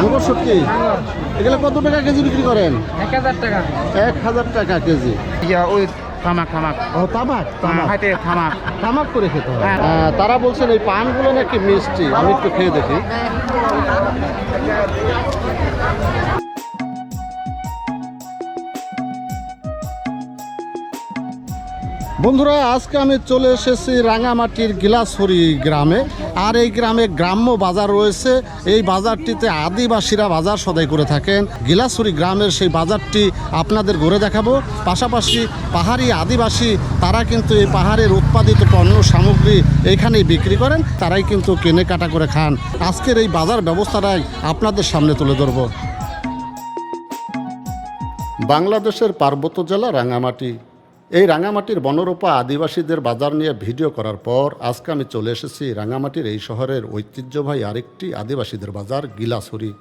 আঙ্গুর শুটকি? এগুলো কত টাকা কেজি বিক্রি করেন? এক হাজার টাকা। এক হাজার টাকা কেজি। ইয়া ওই তামাক তামাক। ও তামাক তামাক। হাতে তামাক। তামাক করে খেতে হয়। হ্যাঁ। তারা বলছেন এই পানগুলো নাকি মিষ্টি। আমি একটু খেয়ে দেখি। বন্ধুরা, আজকে আমি চলে এসেছি রাঙামাটির গিলাসহরি গ্রামে। আর এই গ্রামে গ্রাম্য বাজার রয়েছে। এই বাজারটিতে আদিবাসীরা বাজার সদাই করে থাকেন। গিলাসহরি গ্রামের সেই বাজারটি আপনাদের ঘুরে দেখাবো। পাশাপাশি পাহাড়ি আদিবাসী, তারা কিন্তু এই পাহাড়ের উৎপাদিত পণ্য সামগ্রী এইখানেই বিক্রি করেন। তারাই কিন্তু কেনাকাটা করে খান। আজকের এই বাজার ব্যবস্থাটাই আপনাদের সামনে তুলে ধরবো। বাংলাদেশের পার্বত্য জেলা রাঙামাটি। এই রাঙামাটির বনরূপা আদিবাসীদের বাজার নিয়ে ভিডিও করার পর আজকে আমি চলে এসেছি রাঙামাটির এই শহরের ঐতিহ্যবাহী আরেকটি আদিবাসীদের বাজার, গিলাসুরি।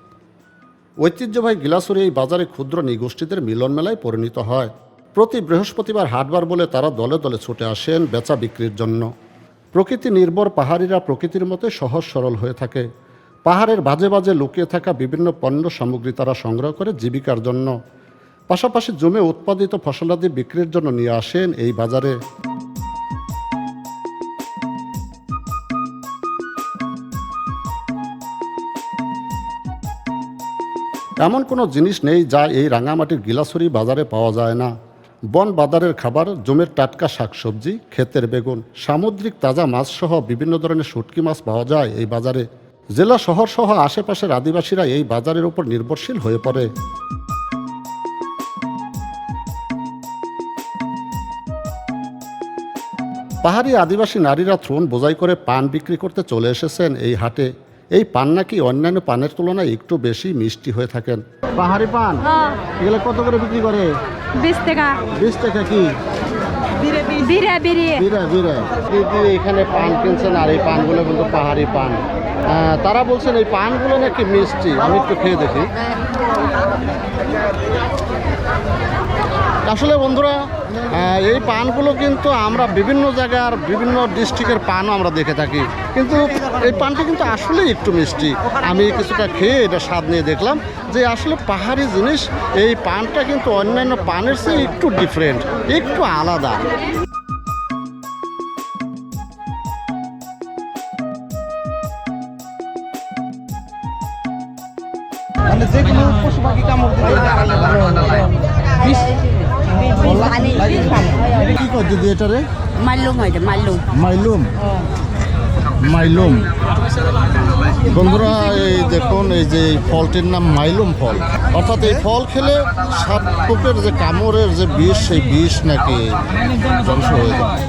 ঐতিহ্যবাহী গিলাসুরি এই বাজারে ক্ষুদ্র নিগোষ্ঠীদের মিলন মেলায় পরিণত হয়। প্রতি বৃহস্পতিবার হাটবার বলে তারা দলে দলে ছুটে আসেন বেচা বিক্রির জন্য। প্রকৃতি নির্ভর পাহাড়িরা প্রকৃতির মতো সহজ সরল হয়ে থাকে। পাহাড়ের বাজে বাজে লুকিয়ে থাকা বিভিন্ন পণ্য সামগ্রী তারা সংগ্রহ করে জীবিকার জন্য। পাশাপাশি জমে উৎপাদিত ফসলাদি বিক্রির জন্য নিয়ে আসেন এই বাজারে। এমন কোনো জিনিস নেই যা এই রাঙামাটির গিলাসুরি বাজারে পাওয়া যায় না। বন বাজারের খাবার, জমির টাটকা শাকসবজি, ক্ষেতের বেগুন, সামুদ্রিক তাজা মাছ সহ বিভিন্ন ধরনের শুটকি মাছ পাওয়া যায় এই বাজারে। জেলা শহর সহ আশেপাশের আদিবাসীরা এই বাজারের উপর নির্ভরশীল হয়ে পড়ে। পাহাড়ি আদিবাসী নারীরা থ্রোন বোঝাই করে পান বিক্রি করতে চলে এসেছেন এই হাটে। এই পান নাকি অন্যান্য পানের তুলনায় একটু বেশি মিষ্টি হয়ে থাকেন। পাহাড়ি পান? হ্যাঁ। এগুলো কত করে বিক্রি করে? বিশ টাকা। বিশ টাকা কি? এখানে পান কিনছেন আর এই পানগুলো কিন্তু পাহাড়ি পান। তারা বলছেন এই পানগুলো নাকি মিষ্টি। আমি একটু খেয়ে দেখি। আসলে বন্ধুরা এই পানগুলো কিন্তু আমরা বিভিন্ন জায়গার বিভিন্ন ডিস্ট্রিক্টের পানও আমরা দেখে থাকি। কিন্তু এই পানটা কিন্তু আসলেই একটু মিষ্টি। আমি কিছুটা খেয়ে এটা স্বাদ নিয়ে দেখলাম যে আসলে পাহাড়ি জিনিস এই পানটা কিন্তু অন্যান্য পানের চেয়ে একটু ডিফারেন্ট একটু আলাদা। মানে যেগুলো পশু পাখি কামড় দিতে কি কর মাইলুম। বন্ধুরা, এই দেখুন, এই যে ফলটির নাম মাইলুম ফল। অর্থাৎ এই ফল খেলে সাপ যে কামড়ের যে বিষ, সেই বিষ নাকি ধ্বংস হয়ে যায়।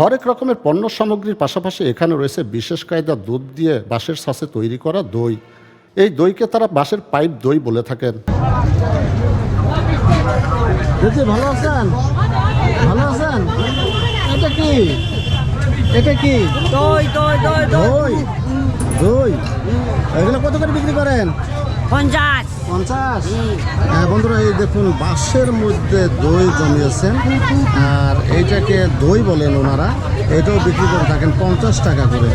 হরেক রকমের পণ্য সামগ্রীর পাশাপাশি এখানে রয়েছে বিশেষ কায়দা দুধ দিয়ে বাঁশের ছাঁচে তৈরি করা দই। এই দইকে তারা বাঁশের পাইপ দই বলে থাকেন। দিদি ভালো আছেন? ভালো আছেন? এটা কি? এটা কি? দই দই দই দই। দই? এগুলো কত করে বিক্রি করেন? পঞ্চাশ। পঞ্চাশ? হ্যাঁ বন্ধুরা এই দেখুন বাঁশের মধ্যে দই জমিয়েছেন। আর এইটাকে দই বলেন ওনারা। এটাও বিক্রি করে থাকেন পঞ্চাশ টাকা করে।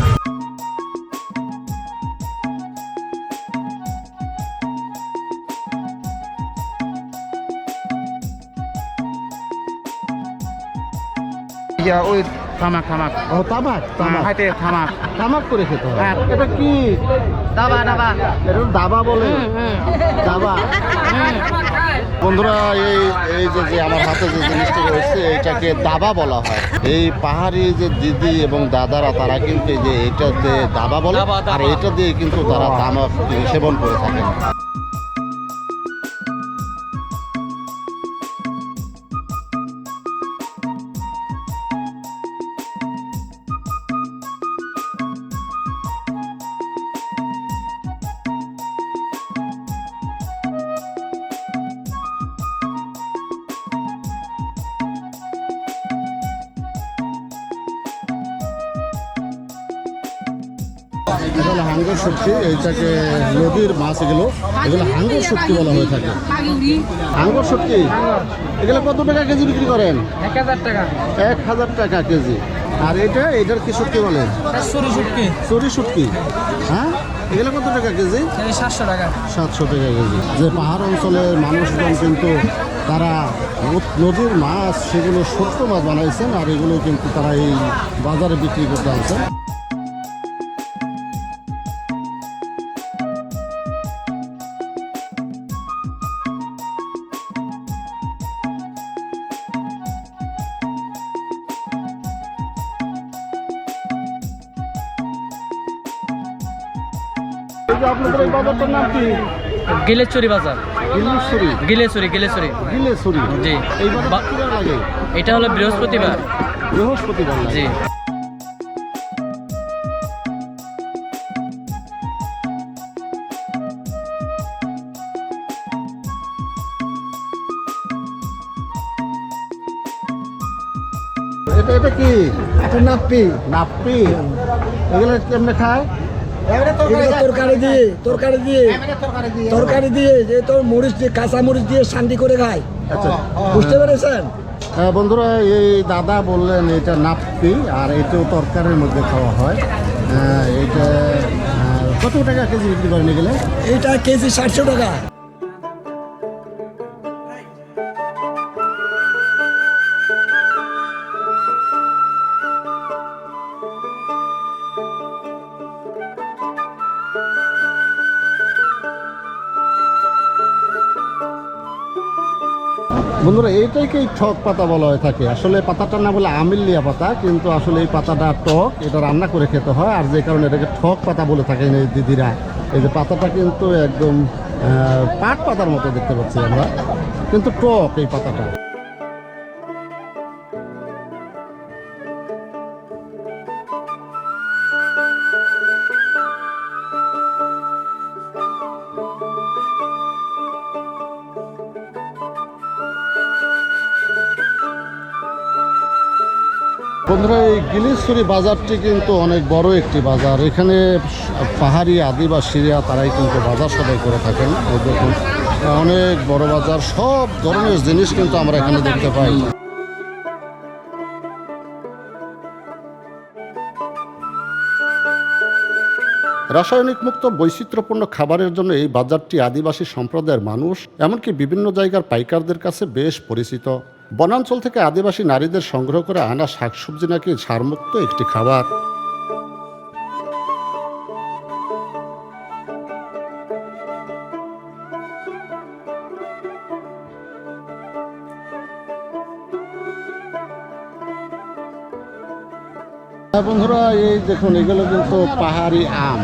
ইয়া ওই তামাক তামাক। ও তামাক তামাক। হাতে তামাক। তামাক করে খেতে হয় হ্যাঁ। এটা কি? দাবা দাবা। এটা দাবা বলে। দাবা। বন্ধুরা এই এই যে যে আমার হাতে যে জিনিসটা রয়েছে এইটাকে দাবা বলা হয়। এই পাহাড়ি যে দিদি এবং দাদারা তারা কিন্তু এই যে এটাতে দাবা বলে আর এটা দিয়ে কিন্তু তারা তামাক সেবন করে থাকেন। হাঙ্গর শক্তি, এইটাকে নদীর মাছ এগুলো এগুলো হাঙ্গর শক্তি বলা হয়ে থাকে। হাঙ্গর শক্তি, এগুলো কত টাকা কেজি বিক্রি করেন? এক হাজার টাকা এক হাজার টাকা কেজি। আর এটা, এটার কি শুটকি বলে? সরু শুটকি হ্যাঁ? এগুলো কত টাকা কেজি? সাতশো টাকা সাতশো টাকা কেজি। যে পাহাড় অঞ্চলের মানুষজন কিন্তু তারা নদ- নদীর মাছ, সেগুলো সত্য মাছ বানাইছেন, আর এগুলো কিন্তু তারা এই বাজারে বিক্রি করতে আনছেন। যে আপনাদের এই বাজারটার নাম কি? গিলেচুরি বাজার। গিলেশ্বরী? গিলেচুরি গিলেচুরি গিলেশ্বরী? জি। এই বাজার বা- কি বার লাগে এটা হলো বৃহস্পতিবার। বৃহস্পতিবার জি। এটা এটা কি? একটা নাপ্পি নাপ্পি এগুলো কেমনে খায়? তরকারি দিয়ে তরকারি দিয়ে। তরকারি দিয়ে। যে তোর মরিচ দিয়ে কাঁচা মরিচ দিয়ে শান্তি করে খায়। আচ্ছা। বুঝতে পেরেছেন? হ্যাঁ, বন্ধুরা এই দাদা বললেন এটা নাপ্পি আর এটাও তরকারির মধ্যে খাওয়া হয়। হ্যাঁ, এইটা কত টাকা কেজি বিক্রি করেন এগুলো এইটা কেজি ষাটশো টাকা। বন্ধুরা এইটাইকে ঠক পাতা বলা হয়ে থাকে। আসলে পাতাটার না বলে আমিল্লিয়া পাতা, কিন্তু আসলে এই পাতাটা টক, এটা রান্না করে খেতে হয়, আর যে কারণে এটাকে ঠক পাতা বলে থাকে এই দিদিরা। এই যে পাতাটা কিন্তু একদম পাট পাতার মতো দেখতে পাচ্ছি আমরা, কিন্তু টক এই পাতাটা। বন্ধুরা, এই গিলিশ্বরী বাজারটি কিন্তু অনেক বড় একটি বাজার। এখানে পাহাড়ি আদিবাসীরা তারাই কিন্তু বাজার সদাই করে থাকেন। দেখুন, অনেক বড় বাজার, সব ধরনের জিনিস কিন্তু আমরা এখানে দেখতে পাই। রাসায়নিক মুক্ত বৈচিত্র্যপূর্ণ খাবারের জন্য এই বাজারটি আদিবাসী সম্প্রদায়ের মানুষ, এমনকি বিভিন্ন জায়গার পাইকারদের কাছে বেশ পরিচিত। বনাঞ্চল থেকে আদিবাসী নারীদের সংগ্রহ করে আনা শাকসবজি নাকি সারমুক্ত একটি খাবার। হ্যাঁ বন্ধুরা, এই দেখুন, এগুলো কিন্তু পাহাড়ি আম।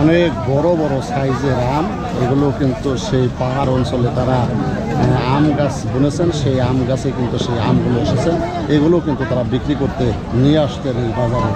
অনেক বড় বড় সাইজের আম, এগুলো কিন্তু সেই পাহাড় অঞ্চলে তারা আম গাছ বুনেছেন, সেই আম গাছে কিন্তু সেই আমগুলো এসেছেন এগুলো কিন্তু তারা বিক্রি করতে নিয়ে আসতেন এই বাজারে।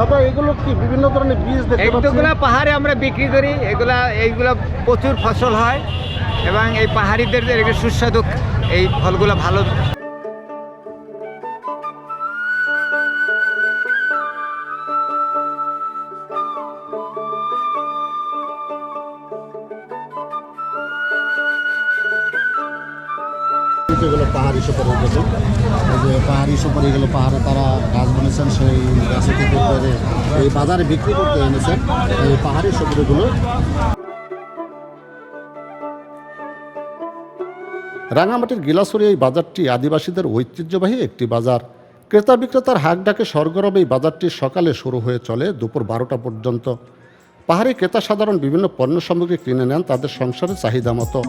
দাদা এগুলো কি বিভিন্ন ধরনের বীজ পাহাড়ে আমরা বিক্রি করি, এগুলা, এইগুলা প্রচুর ফসল হয় এবং এই পাহাড়িদের সুস্বাদু এই ফলগুলো ভালো পাহাড়ি সুপারি এই যে পাহাড়ি সুপারি এগুলো পাহাড়ে তারা গাছ বনেছেন সেই গাছে থেকে করে এই বাজারে বিক্রি করতে এনেছেন এই পাহাড়ি সুপারিগুলো রাঙামাটির গিলাসুরি এই বাজারটি আদিবাসীদের ঐতিহ্যবাহী একটি বাজার। ক্রেতা বিক্রেতার হাক ডাকে সরগরম এই বাজারটি সকালে শুরু হয়ে চলে দুপুর বারোটা পর্যন্ত। পাহাড়ি ক্রেতা সাধারণ বিভিন্ন পণ্য সামগ্রী কিনে নেন, তাদের সংসারের চাহিদা মতো।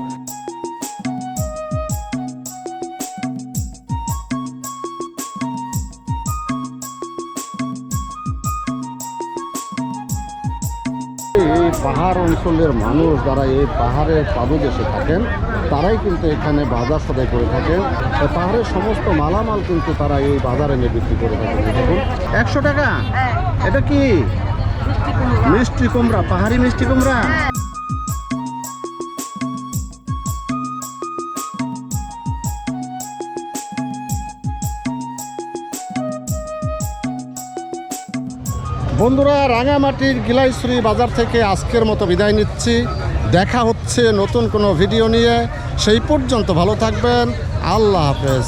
পাহাড় অঞ্চলের মানুষ যারা এই পাহাড়ের পাদদেশে থাকেন তারাই কিন্তু এখানে বাজার সদাই করে থাকেন। পাহাড়ের সমস্ত মালামাল কিন্তু তারা এই বাজারে এনে বিক্রি করে থাকেন। দেখুন একশো টাকা? এটা কি? মিষ্টি কুমড়া পাহাড়ি মিষ্টি কুমড়া? বন্ধুরা, রাঙামাটির গিলাইশ্রী বাজার থেকে আজকের মতো বিদায় নিচ্ছি। দেখা হচ্ছে নতুন কোনো ভিডিও নিয়ে। সেই পর্যন্ত ভালো থাকবেন। আল্লাহ হাফেজ।